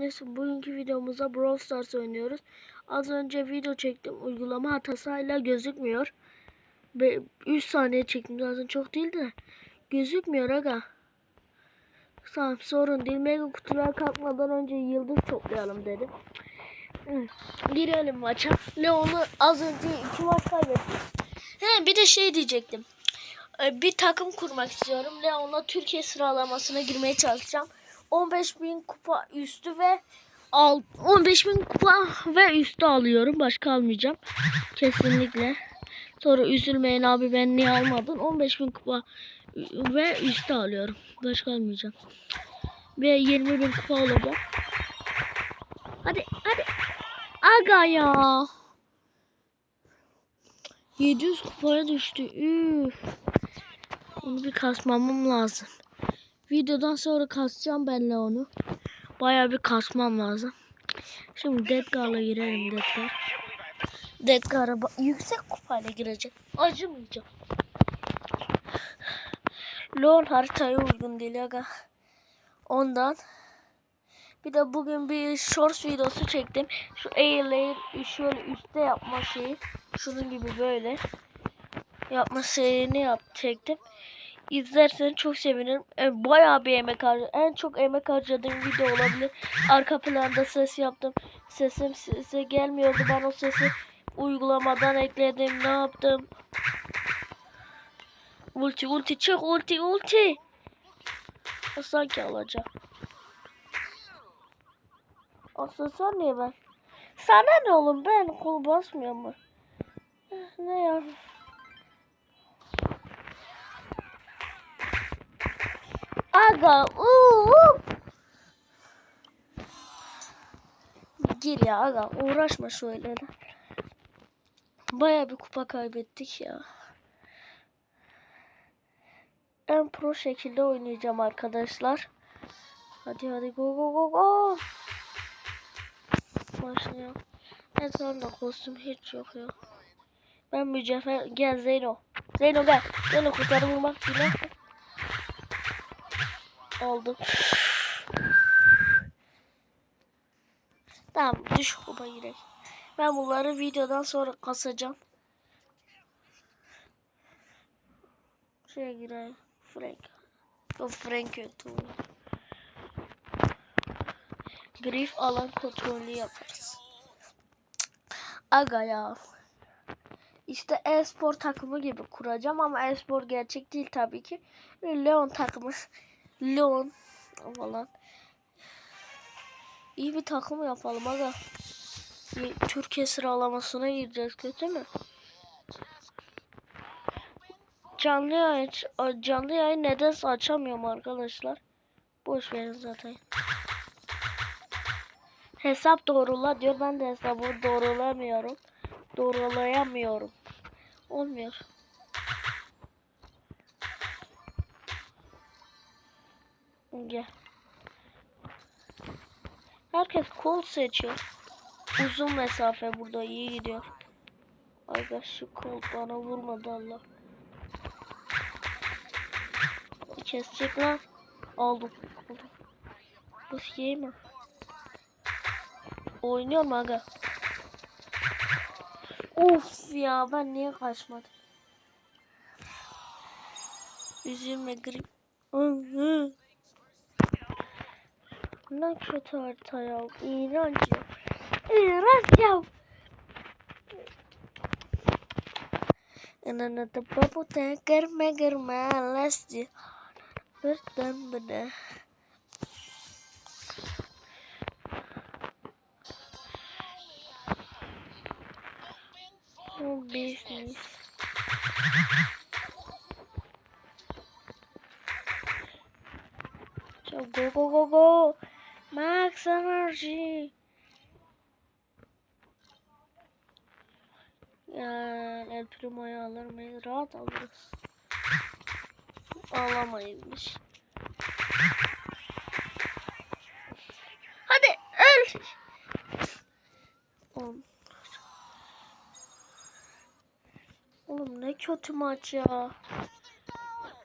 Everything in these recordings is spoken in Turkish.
neyse bugünkü videomuzda Brawl Stars oynuyoruz. Az önce video çektim. Uygulama hatasıyla gözükmüyor. Ve 3 saniye çektim zaten çok değil de. Gözükmüyor aga. Tamam sorun değil. Mega kutular kalkmadan önce yıldız toplayalım dedim. Hı, Girelim maça. Leon'u az önce iki maç kaybettik. He bir de şey diyecektim. Ee, Bir takım kurmak istiyorum. Leon'la Türkiye sıralamasına girmeye çalışacağım. 15.000 kupa üstü ve al 15.000 kupa ve üstü alıyorum. Başka almayacağım. Kesinlikle. Sonra üzülmeyin abi ben niye almadın? 15.000 kupa ve üstü alıyorum. Başka almayacağım. Ve 20.000 kupa olacak. Hadi hadi. Aga ya. 700 kupaya düştü. Üf. Onu bir kasmamam lazım. Videodan sonra kasacağım benle onu. Baya bir kasmam lazım. Şimdi Deadgar'la girelim Deadgar. Deadgar'a yüksek kupayla girecek. Acımayacağım. LOL haritaya uygun değil aga. Ondan. Bir de bugün bir shorts videosu çektim. Şu airlayer şöyle üstte yapma şeyi. Şunun gibi böyle. Yapma şeyini yap çektim. İzlersen çok sevinirim. E, bayağı bir emek harcadım. En çok emek harcadığım video olabilir. Arka planda ses yaptım. Sesim size gelmiyordu. Ben o sesi uygulamadan ekledim. Ne yaptım? Ulti ulti çık ulti ulti. Sanki alacak. Aksesuar niye ben? Sana ne oğlum ben kol basmıyor mu? Ne ya? Aga uuu. Gir ya aga uğraşma şöyle. Baya bir kupa kaybettik ya. En pro şekilde oynayacağım arkadaşlar. Hadi hadi go go go go. Başlayalım. Evet tamam da kostüm hiç yok ya. Ben mücevher gel Zeyno. Zeyno gel. Zeyno kurtarı vurmak bile. Oldu. Tamam düş kupa girek. Ben bunları videodan sonra kasacağım. Şuraya girelim. Frank. O Frank kötü. Grif alan kontrolü yaparız. Aga ya. İşte e-spor takımı gibi kuracağım ama e-spor gerçek değil tabii ki. Leon takımı. Leon falan. İyi bir takım yapalım aga. Türkiye sıralamasına gireceğiz kötü mü? Canlı yayın, canlı yayın nedense açamıyorum arkadaşlar. Boş verin zaten. Hesap doğrula diyor. Ben de hesabı doğrulamıyorum. Doğrulayamıyorum. Olmuyor. Herkes kol seçiyor. Uzun mesafe burada iyi gidiyor. Ay şu kol bana vurmadı Allah. Kesecek lan. Aldım. Aldım. Bu şey mi? Oynuyor mu aga? Of ya ben niye kaçmadım? Üzülme grip. Hı hı. Ne kötü harita ya. İğrenç ya. İğrenç ya. Inanı da babu da girme girme lasci. Birden bire. Oh business. Go go go go. Max energy. Yani El Primo'yu alır mıyız? Rahat alırız. Alamayızmış. Hadi öl. Oğlum. Oğlum ne kötü maç ya.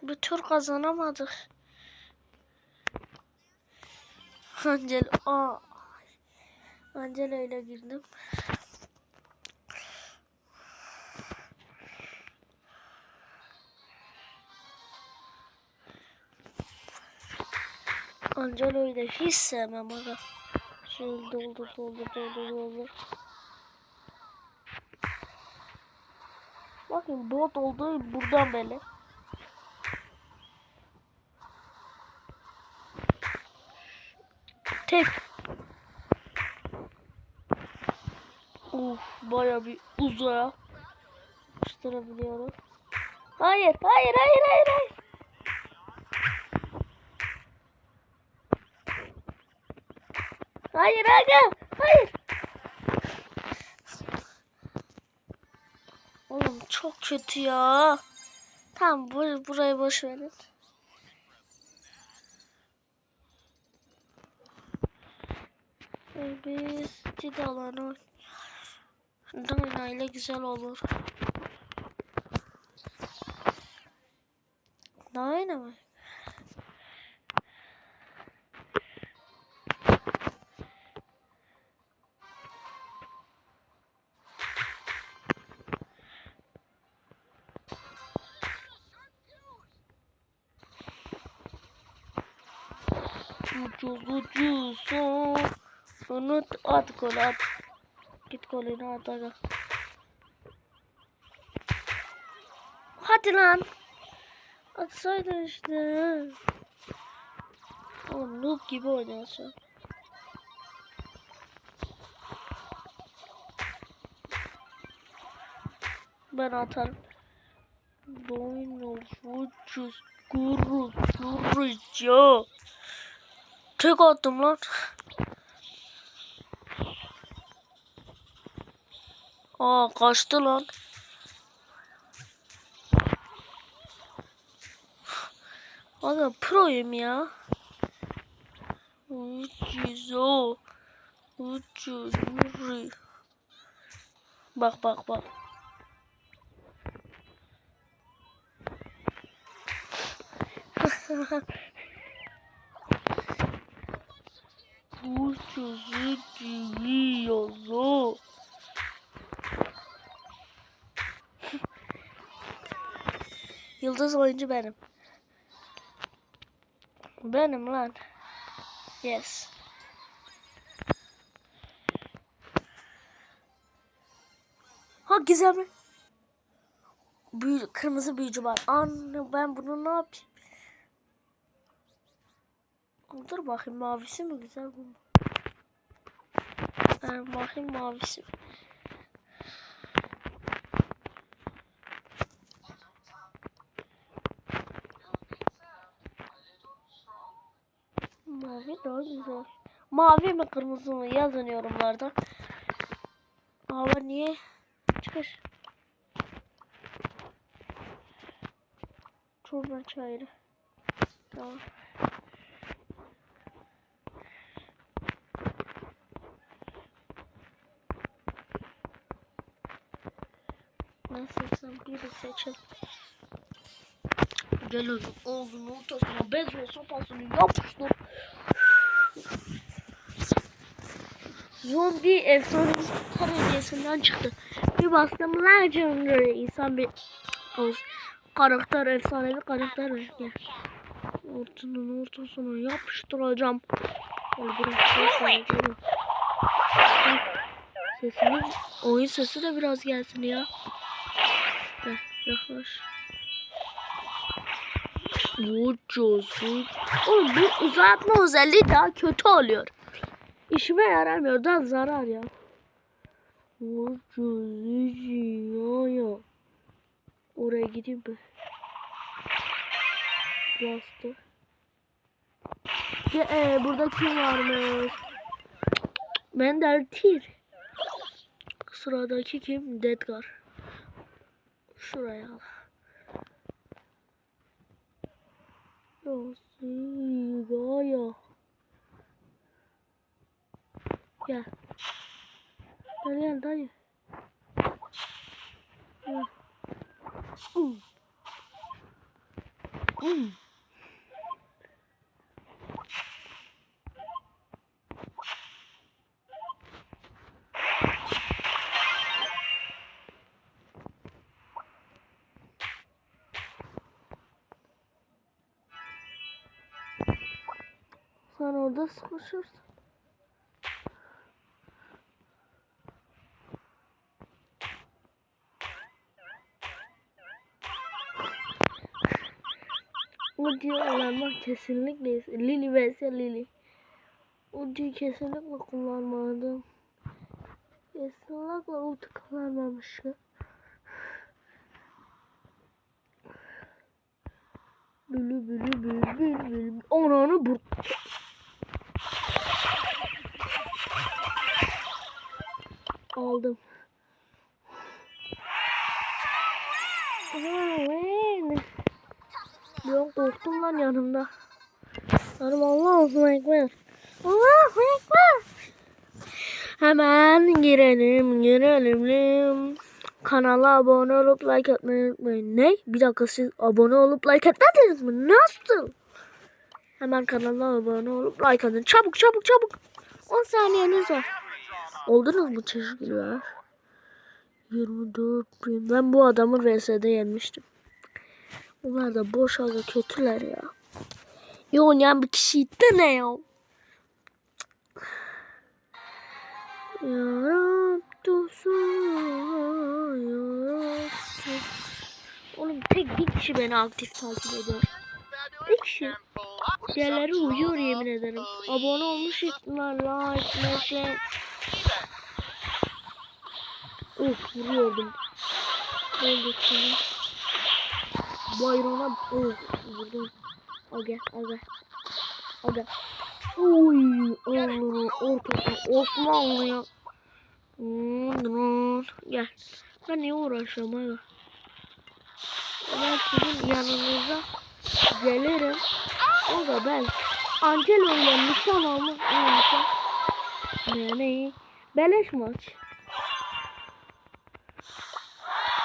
Bir tur kazanamadık. Angel aa Angela ile girdim. Angelo'yu da hiç sevmem aga. Şöyle doldur doldur doldur doldur. Bakın bot olduğu buradan belli. Tek. Uf uzaya yapıştırabiliyoruz. Hayır hayır hayır hayır hayır. Hayır aga. Hayır. Oğlum çok kötü ya. Tamam bur burayı boş verin. Biz ciddi alanı İle güzel olur. Dayna mı? Ucuz ucuz. Unut at gol at. Golünü at aga. Hadi lan. Atsaydın işte. Oğlum noob gibi oynuyorsun. Ben atarım. Boynu ucuz guru gurucu. Tek attım lan. Aa kaçtı lan. Aga proyum ya. Ucuz o. Ucuz yürü. Bak bak bak. Ucuzu giyiyoruz. Yıldız oyuncu benim. Benim lan. Yes. Ha gizemli. Büyü, kırmızı büyücü var. Anne ben bunu ne yapayım? Dur bakayım mavisi mi güzel bu? Yani bakayım mavisi mi? Mavi daha güzel. Mavi mi kırmızı mı yazın yorumlarda. Hava niye? Çıkış. Çorba çayırı. Tamam. Ben seçsem biri seçelim. Gel oğlum ağzının ortasına bezbol sopasını yapıştır. Zombi efsanesi karakterinden çıktı. Bir bastım Legendary insan bir o karakter efsanevi karakter var. Gel. Ortanın ortasına yapıştıracağım. Gel buraya. Sesimiz oyun sesi de biraz gelsin ya. Gel yaklaş. Ucuz. Oğlum bu uzatma özelliği daha kötü oluyor. İşime yaramıyor. Daha zarar ya. Ya ya. Oraya gideyim mi? Bastı. Ya, e, burada kim varmış? Ben Deltir. Sıradaki kim? Dedgar. Şuraya al. Sigaya. Gel. Gel gel dayı. Gel. Um. Um. Sen orada sıkışırsın. O diyorlar kesinlikle Lili vs Lili. O diyor kesinlikle kullanmadım. Kesinlikle ulti kullanmamışım. Bülü bülü bülü bülü bülü. Ananı bu. Aldım. Yok korktum lan yanımda. Yanım Allahu Ekber. Allahu Ekber. Hemen girelim girelim. Kanala abone olup like atmayı unutmayın. Ne? Bir dakika siz abone olup like etmediniz mi? Nasıl? Hemen kanala abone olup like atın. Çabuk çabuk çabuk. 10 saniyeniz var. Oldunuz mu teşekkürler. 24 bin. Ben bu adamı VS'de yenmiştim. Bunlar da boş aga kötüler ya. İyi oynayan bir kişiydi de ne ya? Oğlum tek bir kişi beni aktif takip ediyor. Bir kişi. Diğerleri uyuyor yemin ederim. Abone olmuş ihtimal like, meşe. Of vuruyordum. Öldü seni. Bayrağına vurdum. Aga aga. Aga. Uy, Allah'ım ortada Osmanlı ya. Gel. Ben niye uğraşıyorum aga? Ben sizin yanınıza gelirim. O da ben. Angelo ile nişan almak. Ne ne? Beleş maç.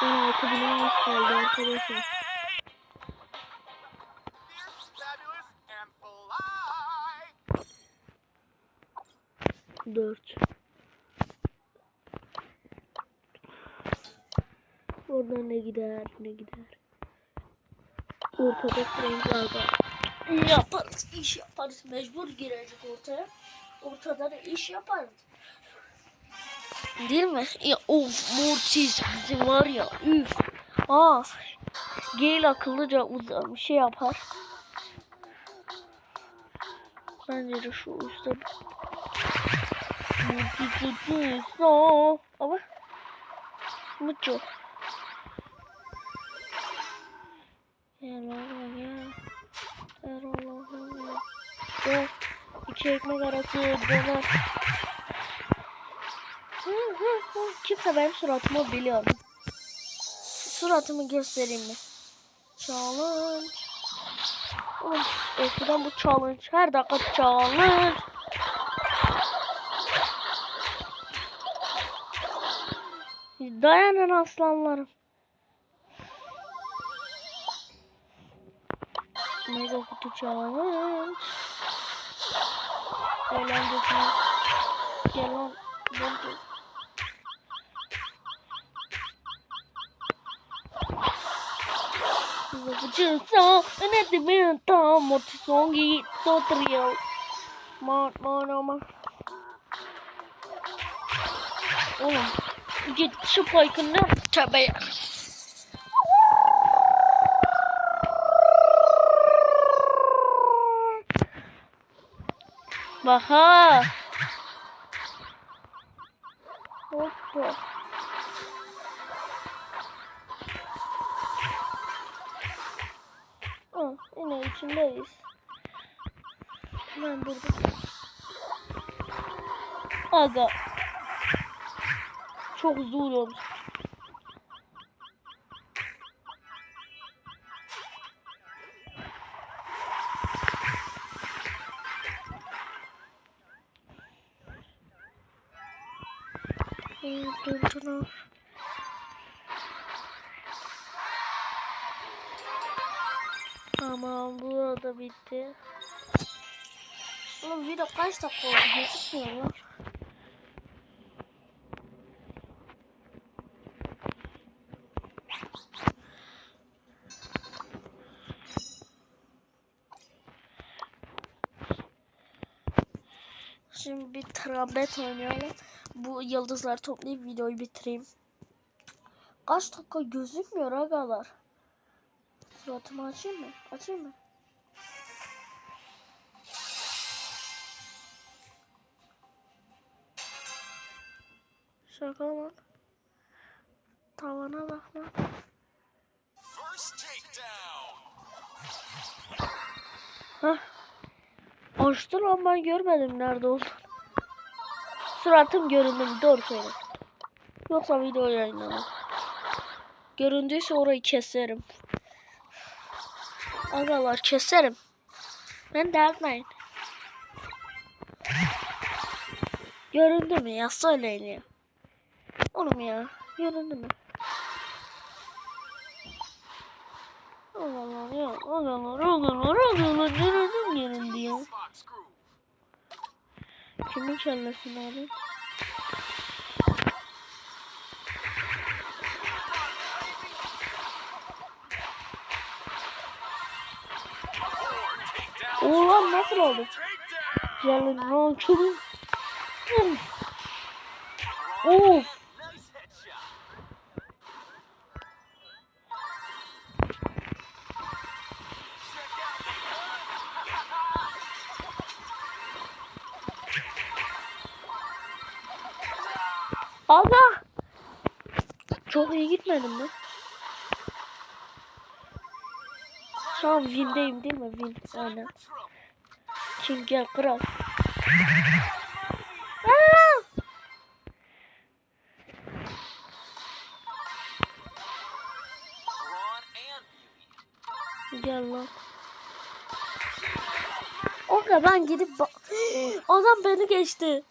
16 bin kaldı arkadaşlar. 4 Oradan ne gider ne gider. Ortada renklerden. Yaparız iş yaparız. Mecbur girecek ortaya. Ortada da iş yaparız. Değil mi? Ya of Mortis bizim var ya üf. Aa. Gale akıllıca uzun bir şey yapar. Bence de şu üstte Mucho. Ama mucho. İki ekmek arası hı. Kimse benim suratımı biliyor. Suratımı göstereyim mi? Challenge. Oğlum eskiden bu challenge her dakika challenge. Dayanın aslanlarım. Mega kutu challenge. Eğlencesine. Gel lan. Bontu. Chứ sao Cái này thì bây giờ tao một số nghĩ số Git şu boykunu Tövbe ya Baha Hoppa Aa, yine içindeyiz. Ben burada. Aga. Çok zor olmuş. Durdular. Tamam burada bitti. Oğlum video kaç dakika oldu gözükmüyor lan. Şimdi bir trambet oynayalım. Bu yıldızlar toplayıp videoyu bitireyim. Kaç dakika gözükmüyor agalar. Suratımı açayım mı? Açayım mı? Şaka lan. Tavana bak lan. First takedown. Hah. Açtı lan ben görmedim nerede olduğunu. Suratım göründü? Doğru söyle. Yoksa video yayınlamam. Göründüyse orayı keserim. Agalar keserim. Ben dertmeyin. Göründü mü ya? Söyleyin ya. Oğlum ya. Göründü mü? Agalar ya. Agalar, agalar. Göründü mü göründü ya? Kimin? Four takedowns. Oğlan nasıl oldu? Lan çabuk. Of. Gitmedim mi? Şu an Win'deyim değil mi? Win. Aynen. King gel kral. Gel lan. Orada ben gidip bak. Adam beni geçti.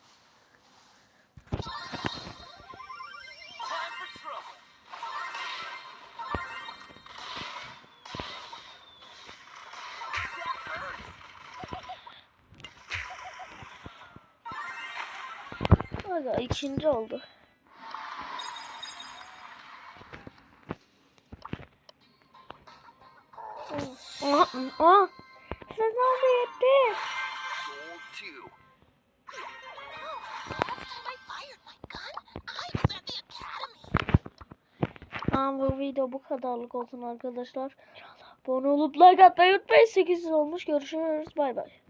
Fired my gun, I was at the academy. Tamam bu video bu kadarlık olsun arkadaşlar. Abone olup like atmayı unutmayın. 800 olmuş. Görüşürüz. Bay bay.